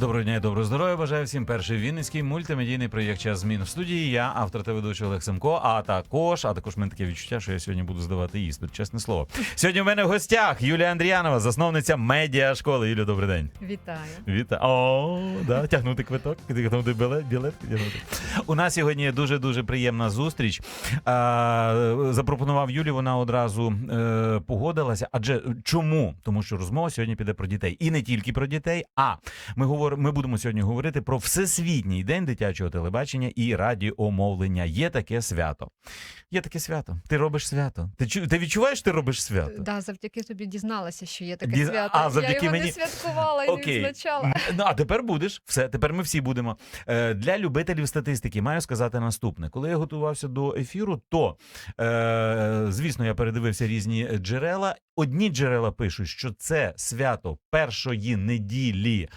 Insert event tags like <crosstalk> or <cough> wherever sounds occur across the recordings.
Доброго дня і доброго здоров'я. Бажаю всім перший вінницький мультимедійний проєкт час змін в студії. Я автор та ведучий Олег Семко. А також, а також мене таке відчуття, що я сьогодні буду здавати іспит, чесне слово. Сьогодні в мене в гостях Юлія Андріянова, засновниця медіа школи. Юля, добрий день. Вітаю. Вітаю. О, да, тягнути квиток, тягнути білет, білет тягнути. У нас сьогодні дуже дуже приємна зустріч. Запропонував Юлі, вона одразу е, погодилася. Адже чому? Тому що розмова сьогодні піде про дітей. І не тільки про дітей, а ми говоримо, ми будемо сьогодні говорити про всесвітній день дитячого телебачення і радіомовлення. Є таке свято. Є таке свято. Ти робиш свято. Ти ти відчуваєш, ти робиш свято? Да, завдяки тобі дізналася, що є таке Діз- свято. А, завдяки Я його мені? не святкувала і не відзначала. Ну, а тепер будеш. Все, тепер ми всі будемо. Е, для любителів статистики маю сказати наступне. Коли я готувався до ефіру, то е, звісно я передивився різні джерела. Одні джерела пишуть, що це свято першої неділі е,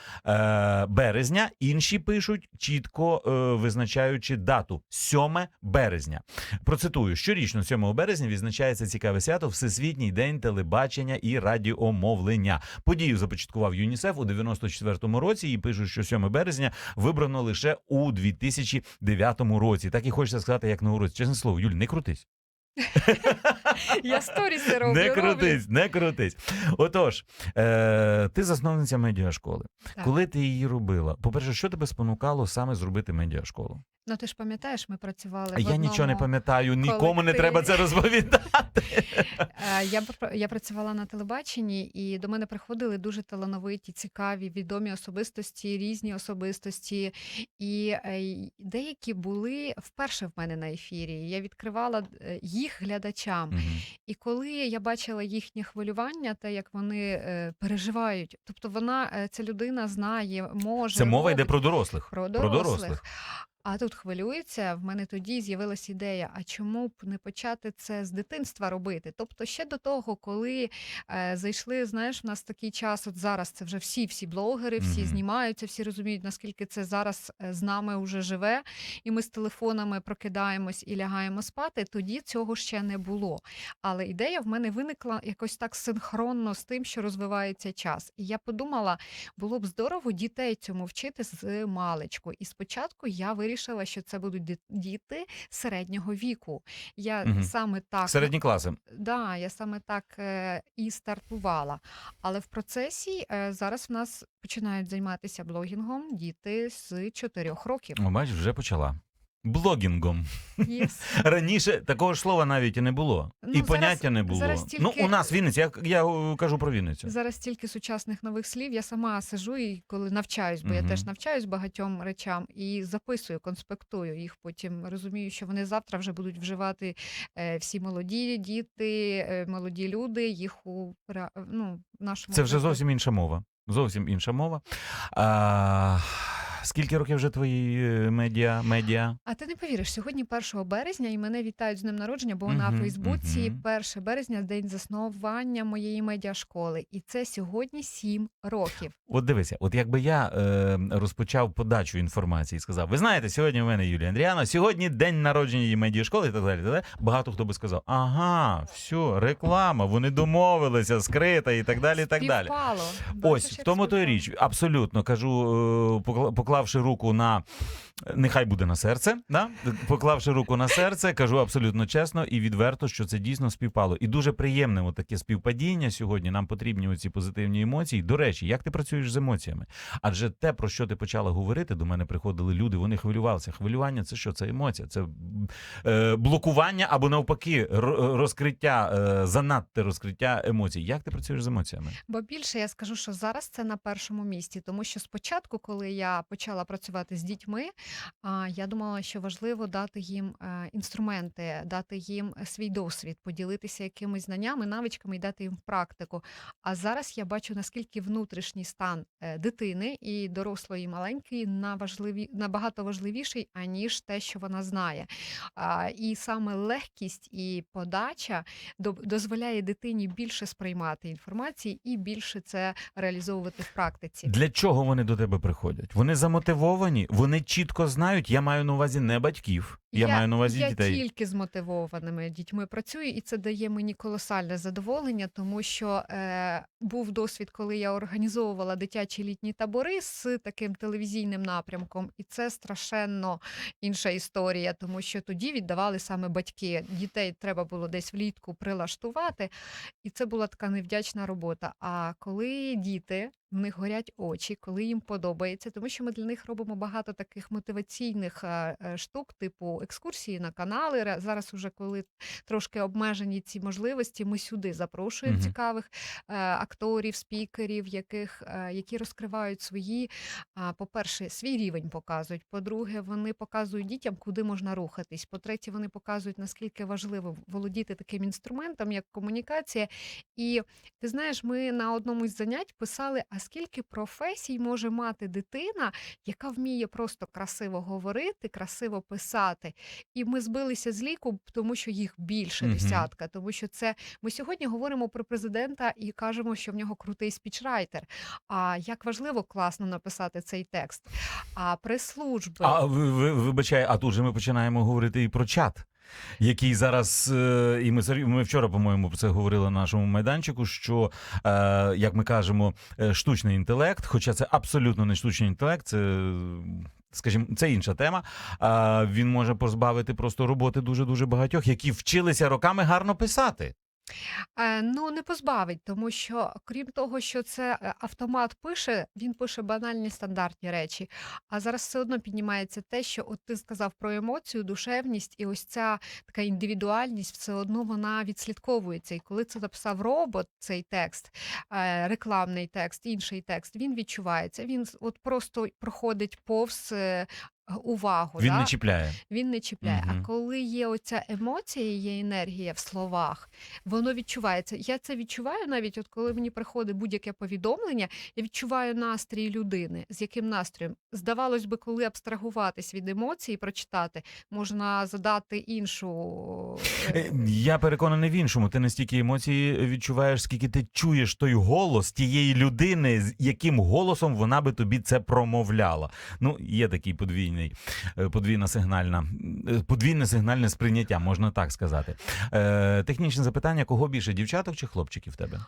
березня, інші пишуть чітко е, визначаючи дату 7 березня. Процитую: щорічно 7 березня відзначається цікаве свято Всесвітній день телебачення і радіомовлення. Подію започаткував ЮНІСЕФ у 94-му році. І пишуть, що 7 березня вибрано лише у 2009 році. Так і хочеться сказати, як на уроці. Чесне слово, Юль, не крутись. <laughs> Я сторіси роблю. не роблю. не крутись. Отож, е, ти засновниця медіашколи. Так. Коли ти її робила? По-перше, що тебе спонукало саме зробити медіашколу? Ну ти ж пам'ятаєш, ми працювали. А в я нічого не пам'ятаю, нікому не треба це розповідати. <laughs> Е, Я я працювала на телебаченні, і до мене приходили дуже талановиті, цікаві, відомі особистості, різні особистості. І е, деякі були вперше в мене на ефірі. Я відкривала е, їх глядачам. Мгм. І коли я бачила їхнє хвилювання, те, як вони е, переживають, тобто вона, е, ця людина знає, може. Це мова йде про дорослих. про Про дорослих. А тут хвилюється. В мене тоді з'явилася ідея: а чому б не почати це з дитинства робити? Тобто, ще до того, коли е, зайшли, знаєш, в нас такий час, от зараз це вже всі, всі блогери, всі Мгм. знімаються, всі розуміють, наскільки це зараз е, з нами вже живе, і ми з телефонами прокидаємось і лягаємо спати. Тоді цього ще не було. Але ідея в мене виникла якось так синхронно з тим, що розвивається час. І я подумала, було б здорово дітей цьому вчити з маличку. І спочатку я вирішила, що це будуть ді- діти середнього віку. Я угу. саме так Середні класи. Да, я саме так е, і стартувала. Але в процесі е, зараз в нас починають займатися блогінгом діти з 4 років. О, бачиш, вже почала. Блогінгом. Yes. <laughs> Раніше такого ж слова навіть і не було. Ну, і зараз- поняття не було. зараз Ну, у нас Вінниця, я, я е, кажу про Вінницю. Зараз стільки сучасних нових слів. Я сама сижу і коли навчаюсь, бо я теж навчаюсь багатьом речам і записую, конспектую їх. Потім розумію, що вони завтра вже будуть вживати е, всі молоді діти, е, молоді люди. Їх у ну, нашому Це вже зовсім інша мова. Зовсім інша мова. А, скільки років вже твої е, медіа? медіа? А ти не повіриш, сьогодні 1 березня і мене вітають з днем народження, бо на Фейсбуці мгм. 1 березня день заснування моєї медіашколи. І це сьогодні 7 років. От дивися, от якби я е, розпочав подачу інформації і сказав: ви знаєте, сьогодні у мене Юлія Андріана, сьогодні день народження її медіашколи і так далі. так далі. Багато хто би сказав: ага, все, реклама, вони домовилися, скрита і так далі. і так далі. Співпало. Ось в тому то й річ. Абсолютно кажу, е, покла- поклавши руку на нехай буде на серце, да? поклавши руку на серце, кажу абсолютно чесно і відверто, що це дійсно співпало. І дуже приємне таке співпадіння сьогодні. Нам потрібні оці позитивні емоції. До речі, як ти працюєш з емоціями? Адже те, про що ти почала говорити, до мене приходили люди, вони хвилювалися. Хвилювання це що? Це емоція, це е, блокування або навпаки розкриття, е, занадте розкриття емоцій. Як ти працюєш з емоціями? Бо більше я скажу, що зараз це на першому місці, тому що спочатку, коли я почала працювати з дітьми, я думала, що важливо дати їм е, інструменти, дати їм е, свій досвід, поділитися якимись знаннями, навичками і дати їм практику. А зараз я бачу, наскільки внутрішній стан е, дитини і дорослої, і маленької на важливі, набагато важливіший, аніж те, що вона знає. І саме легкість і подача дозволяє дитині більше сприймати інформації і більше це реалізовувати в практиці. Для чого вони до тебе приходять? Вони за замотивовані, вони чітко знають. Я маю на увазі не батьків, я, маю на увазі я дітей. тільки з мотивованими дітьми працюю, і це дає мені колосальне задоволення, тому що е, був досвід, коли я організовувала дитячі літні табори з таким телевізійним напрямком, і це страшенно інша історія, тому що тоді віддавали саме батьки. Дітей треба було десь влітку прилаштувати, і це була така невдячна робота. А коли діти. В них горять очі, коли їм подобається, тому що ми для них робимо багато таких мотиваційних е, е, штук, типу екскурсії на канали. Зараз, уже коли трошки обмежені ці можливості, ми сюди запрошуємо Мгм. цікавих е, акторів, спікерів, яких, е, які розкривають свої, по-перше, свій рівень показують. По-друге, вони показують дітям, куди можна рухатись. По-третє, вони показують, наскільки важливо володіти таким інструментом, як комунікація. І ти знаєш, ми на одному із занять писали, а скільки професій може мати дитина, яка вміє просто красиво говорити, красиво писати. І ми збилися з ліку, тому що їх більше Мгм. десятка. Тому що це ми сьогодні говоримо про президента і кажемо, що в нього крутий спічрайтер. А як важливо класно написати цей текст. А прес-служби. А ви, ви вибачай, а тут же ми починаємо говорити і про чат. Який зараз, е, і ми ми вчора, по-моєму, про це говорили на нашому майданчику. Що е, як ми кажемо, е, штучний інтелект, хоча це абсолютно не штучний інтелект, це. Скажімо, це інша тема. Він може позбавити просто роботи дуже дуже багатьох, які вчилися роками гарно писати. Е, Ну, не позбавить, тому що крім того, що це е, автомат пише, він пише банальні стандартні речі. А зараз все одно піднімається те, що от ти сказав про емоцію, душевність, і ось ця така індивідуальність, все одно вона відслідковується. І коли це написав робот, цей текст, е, рекламний текст, інший текст, він відчувається. Він от просто проходить повз увагу. Він да? не чіпляє. Він не чіпляє. Мгм. А коли є оця емоція, є енергія в словах, воно відчувається. Я це відчуваю навіть, от коли мені приходить будь-яке повідомлення, я відчуваю настрій людини. З яким настроєм? Здавалось би, коли абстрагуватись від емоцій і прочитати, можна задати іншу. Е, е, Я переконаний в іншому. Ти настільки емоцій відчуваєш, скільки ти чуєш той голос тієї людини, з яким голосом вона би тобі це промовляла. Ну, є такий подвійний, е, подвійна сигнальна, е, подвійне сигнальне сприйняття, можна так сказати. Е, технічне запитання: кого більше, дівчаток чи хлопчиків в тебе?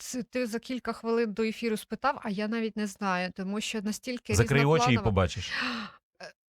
Це ти за кілька хвилин до ефіру спитав, а я навіть не знаю, тому що настільки Закрий очі і побачиш. <gasps> <gasps>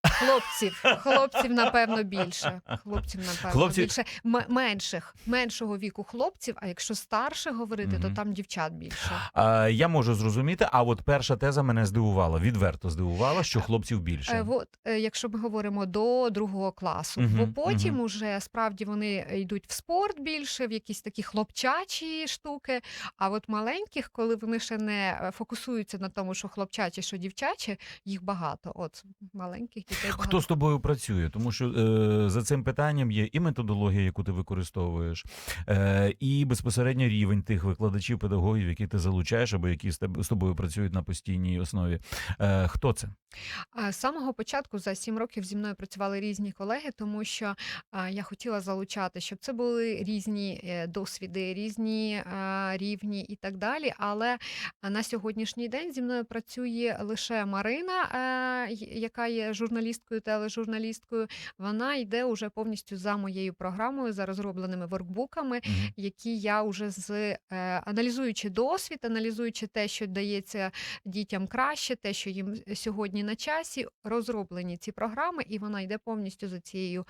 Хлопців, хлопців, напевно, більше. Хлопців, напевно, Хлопці- більше. М- менших, меншого віку хлопців, а якщо старше говорити, то там дівчат більше. Е, я можу зрозуміти, а от перша теза мене здивувала, відверто здивувала, що хлопців більше. Е, от, е, якщо ми говоримо до другого класу, Мгм, бо потім мгм. уже справді вони йдуть в спорт більше, в якісь такі хлопчачі штуки. А от маленьких, коли вони ще не е, фокусуються на тому, що хлопчачі, що дівчачі, їх багато. От маленьких. Хто з тобою працює? Тому що е, за цим питанням є і методологія, яку ти використовуєш, е, і безпосередньо рівень тих викладачів, педагогів, які ти залучаєш, або які з тебе з тобою працюють на постійній основі. Е, хто це? З самого початку за сім років зі мною працювали різні колеги, тому що я хотіла залучати, щоб це були різні е, досвіди, різні рівні і так далі. Але на сьогоднішній день зі мною працює лише Марина, е, яка є журналісткою, тележурналісткою. Вона йде уже повністю за моєю програмою, за розробленими воркбуками Мгм. які я вже з е, аналізуючи досвід, аналізуючи те, що дається дітям краще, те, що їм сьогодні на часі, розроблені ці програми, і вона йде повністю за цією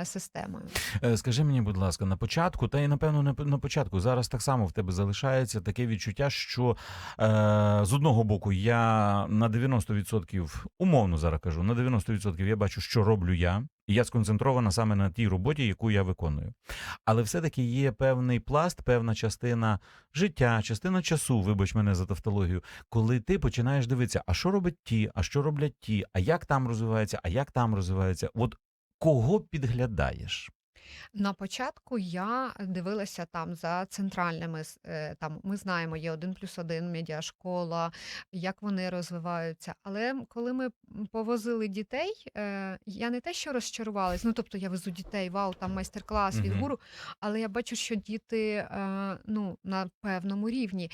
е, системою. Е, Скажи мені, будь ласка, на початку, та й напевно не на початку. Зараз так само в тебе залишається таке відчуття, що е, з одного боку я на 90%, умовно зараз кажу, на 90% я бачу, що роблю я, і я сконцентрована саме на тій роботі, яку я виконую. Але все-таки є певний пласт, певна частина життя, частина часу, вибач мене за тавтологію, коли ти починаєш дивитися, а що робить ті, а що роблять ті, а як там розвивається, а як там розвивається. От кого підглядаєш? На початку я дивилася там за центральними е, там ми знаємо, є 1 плюс 1 медіашкола, як вони розвиваються. Але коли ми повозили дітей, е, я не те, що розчарувалась. Ну тобто я везу дітей, вау, там майстер-клас від гуру. Але я бачу, що діти е, ну на певному рівні.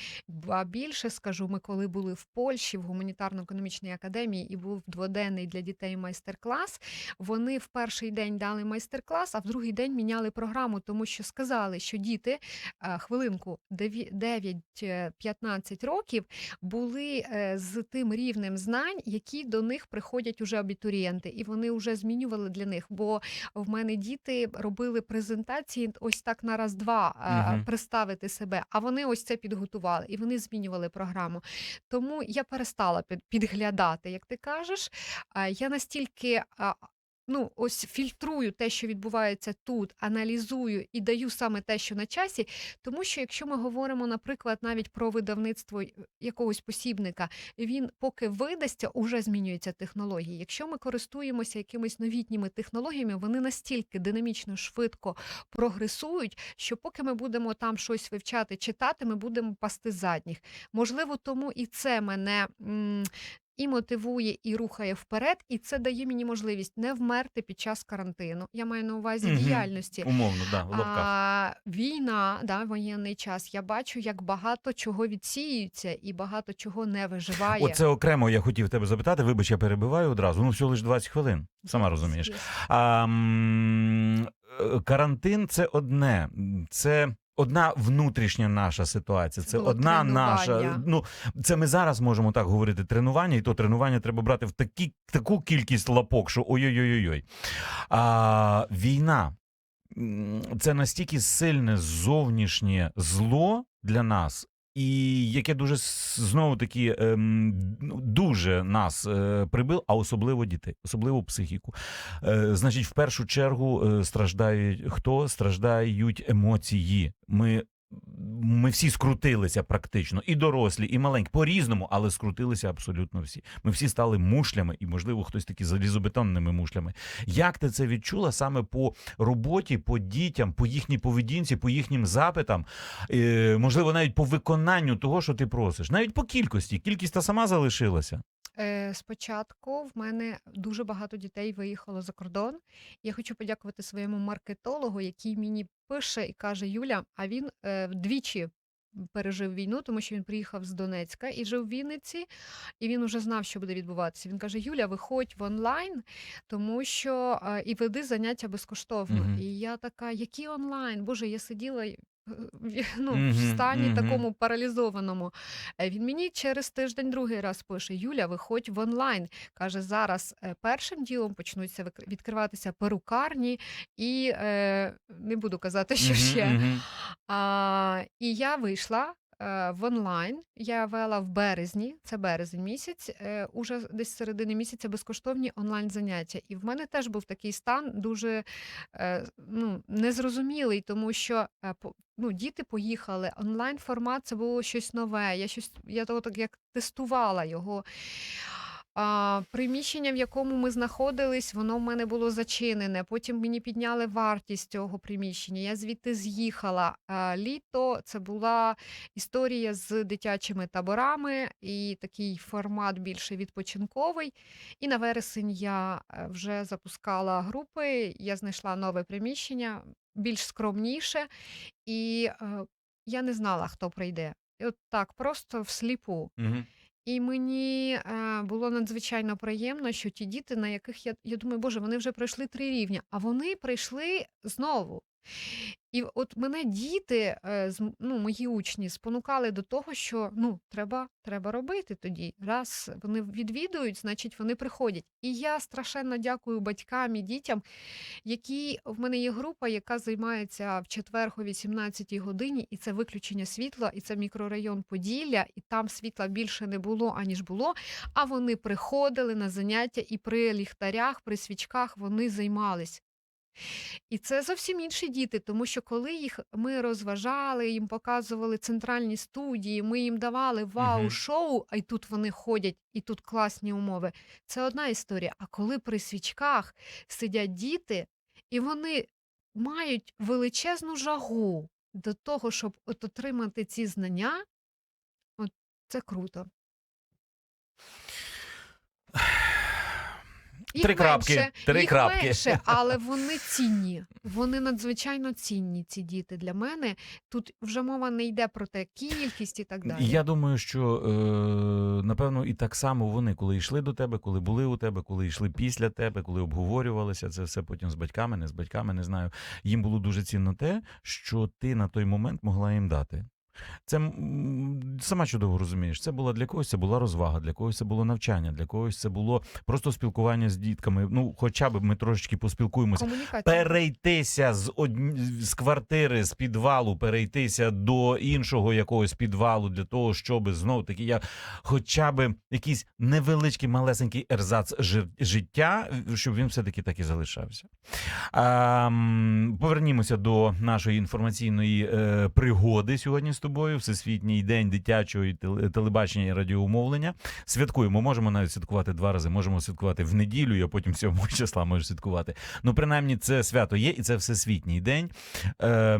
А більше скажу, ми коли були в Польщі в гуманітарно-економічній академії і був дводенний для дітей майстер-клас. Вони в перший день дали майстер-клас, а в другий день міняли програму, тому що сказали, що діти е, хвилинку 9-15 років були е, з тим рівнем знань, які до них приходять уже абітурієнти, і вони вже змінювали для них. Бо в мене діти робили презентації ось так на раз-два е, Мгм. представити себе, а вони ось це підготували і вони змінювали програму. Тому я перестала під, підглядати, як ти кажеш. Я настільки. Ну, ось фільтрую те, що відбувається тут, аналізую і даю саме те, що на часі. Тому що якщо ми говоримо, наприклад, навіть про видавництво якогось посібника, він поки видасться, уже змінюються технології. Якщо ми користуємося якимись новітніми технологіями, вони настільки динамічно швидко прогресують, що поки ми будемо там щось вивчати, читати, ми будемо пасти задніх. Можливо, тому і це мене. І мотивує, і рухає вперед, і це дає мені можливість не вмерти під час карантину. Я маю на увазі Мгм. діяльності. Умовно, да, в лапках. А, війна, да, воєнний час. Я бачу, як багато чого відсіюється і багато чого не виживає. Оце окремо я хотів тебе запитати. Вибач, я перебиваю одразу. Ну, всього лише 20 хвилин. Сама розумієш. А, е, карантин це одне. Це. Одна внутрішня наша ситуація, Це це одна наша. Ну це ми зараз можемо так говорити. Тренування, і то тренування треба брати в такі таку кількість лапок, що ой-ой-ой-ой. А війна це настільки сильне зовнішнє зло для нас. І яке дуже знову таки ем, ну, дуже нас прибив, прибило, а особливо дітей, особливо психіку. Е, значить, в першу чергу е, страждають хто? Страждають емоції. Ми, ми всі скрутилися практично, і дорослі, і маленькі, по-різному, але скрутилися абсолютно всі. Ми всі стали мушлями, і, можливо, хтось такі залізобетонними мушлями. Як ти це відчула саме по роботі, по дітям, по їхній поведінці, по їхнім запитам, е, можливо, навіть по виконанню того, що ти просиш, навіть по кількості. Кількість та сама залишилася. Е, Спочатку в мене дуже багато дітей виїхало за кордон. Я хочу подякувати своєму маркетологу, який мені пише і каже: Юля, а він е, вдвічі пережив війну, тому що він приїхав з Донецька і жив в Вінниці, і він уже знав, що буде відбуватися. Він каже: Юля, виходь в онлайн, тому що е, і веди заняття безкоштовно. Мгм. І я така, які онлайн? Боже, я сиділа. В- <laughs> Ну, Мгм, в стані мгм. такому паралізованому. Е, Він мені через тиждень другий раз пише: Юля, виходь в онлайн. Каже, зараз е, першим ділом почнуться вик- відкриватися перукарні, і е, не буду казати, що Мгм, ще. мгм. А, і я вийшла е, в онлайн. Я вела в березні, це березень місяць, е, уже десь середини місяця безкоштовні онлайн заняття. І в мене теж був такий стан дуже е, ну, незрозумілий, тому що е, по- ну, діти поїхали. Онлайн формат це було щось нове. Я щось я того так як тестувала його. А, приміщення, в якому ми знаходились, воно в мене було зачинене. Потім мені підняли вартість цього приміщення. Я звідти з'їхала. Літо це була історія з дитячими таборами і такий формат більше відпочинковий. І на вересень я е, вже запускала групи. Я знайшла нове приміщення, більш скромніше, і е, я не знала, хто прийде. І от так, просто всліпу. Угу. І мені е, було надзвичайно приємно, що ті діти, на яких я, я думаю, боже, вони вже пройшли три рівня, а вони прийшли знову. І от мене діти, е, ну, мої учні, спонукали до того, що ну, треба, треба робити тоді. Раз вони відвідують, значить вони приходять. І я страшенно дякую батькам і дітям, які в мене є група, яка займається в четвер о 18 годині, і це виключення світла, і це мікрорайон Поділля, і там світла більше не було, аніж було. А вони приходили на заняття і при ліхтарях, при свічках вони займались. І це зовсім інші діти, тому що коли їх ми розважали, їм показували центральні студії, ми їм давали вау-шоу, а й тут вони ходять, і тут класні умови. Це одна історія. А коли при свічках сидять діти, і вони мають величезну жагу до того, щоб от отримати ці знання. От це круто. Їх Три крапки, менше, три їх крапки. менше, але <laughs> вони цінні. Вони надзвичайно цінні, ці діти для мене. Тут вже мова не йде про те кількість і так далі. Я думаю, що е, напевно і так само вони, коли йшли до тебе, коли були у тебе, коли йшли після тебе, коли обговорювалися це все потім з батьками, не з батьками, не знаю. Їм було дуже цінно те, що ти на той момент могла їм дати. Це сама чудово розумієш. Це була для когось це була розвага, для когось це було навчання, для когось це було просто спілкування з дітками. Ну, хоча б ми трошечки поспілкуємося. Перейтися з одні... з квартири, з підвалу, перейтися до іншого якогось підвалу для того, щоб знов таки я хоча б якийсь невеличкий малесенький ерзац жи- життя, щоб він все таки так і залишався. А, повернімося до нашої інформаційної е, пригоди сьогодні з тобою. Всесвітній день дитячого телебачення і радіомовлення. Святкуємо, можемо навіть святкувати два рази. Можемо святкувати в неділю, а потім 7 <laughs> числа можеш святкувати. Ну, принаймні, це свято є, і це всесвітній день. Е,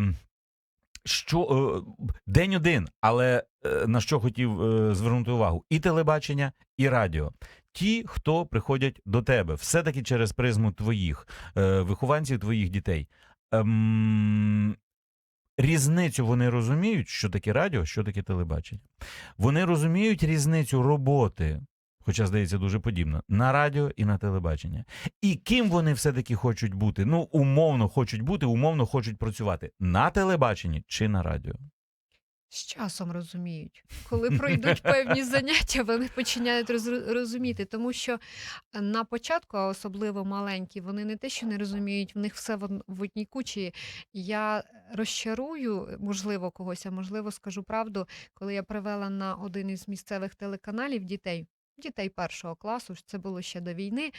що день один, але е, на що хотів е, звернути увагу: і телебачення, і радіо. Ті, хто приходять до тебе, все-таки через призму твоїх е, вихованців, твоїх дітей. Ем, різницю вони розуміють, що таке радіо, що таке телебачення. Вони розуміють різницю роботи, хоча здається дуже подібно, на радіо і на телебачення. І ким вони все-таки хочуть бути? Ну, умовно хочуть бути, умовно хочуть працювати на телебаченні чи на радіо. З часом розуміють. Коли пройдуть <laughs> певні заняття, вони починають роз- розуміти, тому що на початку, а особливо маленькі, вони не те, що не розуміють, в них все в одній кучі. Я розчарую, можливо, когось, а можливо, скажу правду, коли я привела на один із місцевих телеканалів дітей, дітей першого класу, це було ще до війни.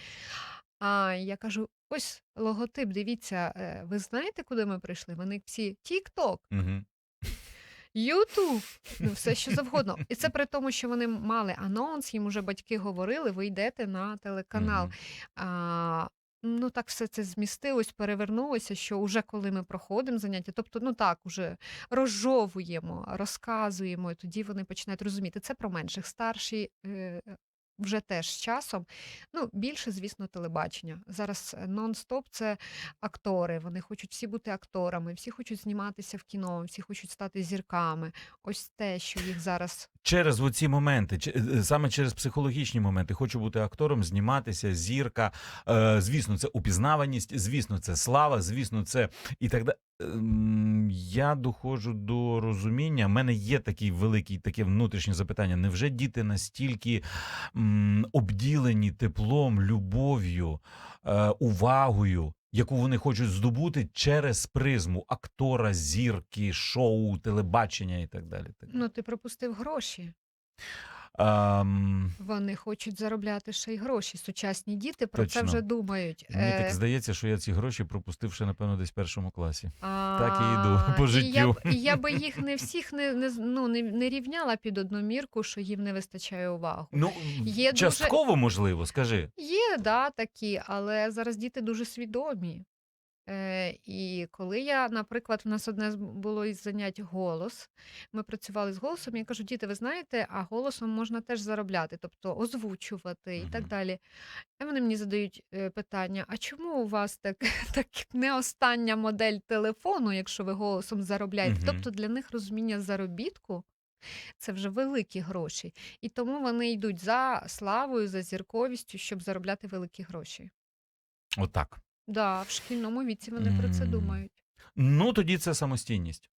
А я кажу: ось логотип, дивіться, е, ви знаєте, куди ми прийшли? Вони всі Тік-Ток. Угу. Ютуб, ну все що завгодно. І це при тому, що вони мали анонс, їм уже батьки говорили, ви йдете на телеканал. А, ну так все це змістилось, перевернулося, що уже коли ми проходимо заняття, тобто, ну так, уже розжовуємо, розказуємо, і тоді вони починають розуміти. Це про менших. Старші е, вже теж з часом. Ну, більше, звісно, телебачення. Зараз е, нон-стоп це актори. Вони хочуть всі бути акторами, всі хочуть зніматися в кіно, всі хочуть стати зірками. Ось те, що їх зараз Через оці моменти, чи- е, саме через психологічні моменти, хочу бути актором, зніматися, зірка. Е, звісно, це упізнаваність, звісно, це слава, звісно, це і так далі. Я доходжу до розуміння. У мене є такий великий таке внутрішнє запитання. Невже діти настільки обділені теплом, любов'ю, е, увагою, яку вони хочуть здобути через призму актора, зірки, шоу, телебачення і так далі. так далі. ну ти пропустив гроші. Ем, Вони хочуть заробляти ще й гроші. Сучасні діти про це Точно. вже думають. мені Е, так здається, що я ці гроші пропустив ще, напевно, десь в першому класі. Так і йду <laughs> по я, життю. б- і я би їх не всіх не, не, з- ну, не, не рівняла під одну мірку, що їм не вистачає уваги. Ну, Є дуже- частково можливо, скажи. Є, да, такі, але зараз діти дуже свідомі. Е, і коли я, наприклад, в нас одне з- було із занять голос, ми працювали з голосом, я кажу, діти, ви знаєте, а голосом можна теж заробляти, тобто озвучувати і так Мгм. далі. І вони мені задають е, питання: а чому у вас так, <laughs> так не остання модель телефону, якщо ви голосом заробляєте? Мгм. Тобто для них розуміння заробітку це вже великі гроші. І тому вони йдуть за славою, за зірковістю, щоб заробляти великі гроші. Отак. Да, в шкільному віці вони про це М. думають. Ну, тоді це самостійність.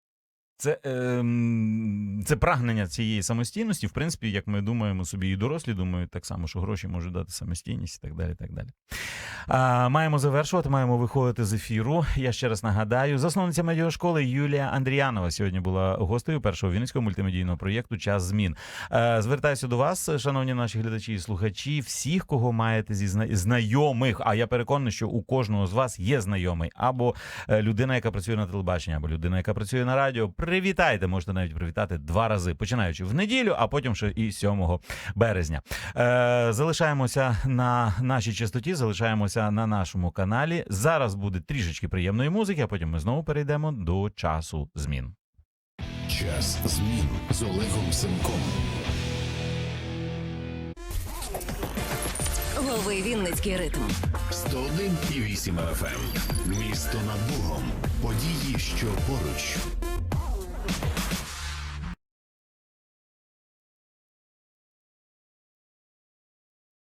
Це, ем, це прагнення цієї самостійності, в принципі, як ми думаємо собі, і дорослі думають так само, що гроші можуть дати самостійність і так далі. так далі. А, маємо завершувати, маємо виходити з ефіру. Я ще раз нагадаю, засновниця медіашколи Юлія Андріянова сьогодні була гостею першого вінницького мультимедійного проєкту Час змін. Е, звертаюся до вас, шановні наші глядачі і слухачі, всіх, кого маєте зі зна- знайомих. А я переконаний, що у кожного з вас є знайомий або е, людина, яка працює на телебаченні, або людина, яка працює на радіо. Привітайте, можете навіть привітати два рази, починаючи в неділю, а потім ще і 7 березня. Е, залишаємося на нашій частоті, залишаємося на нашому каналі. Зараз буде трішечки приємної музики, а потім ми знову перейдемо до часу змін. Час змін з Олегом Семком. Лови Вінницький ритм. 101,8 FM. Місто над Богом. Події, що поруч.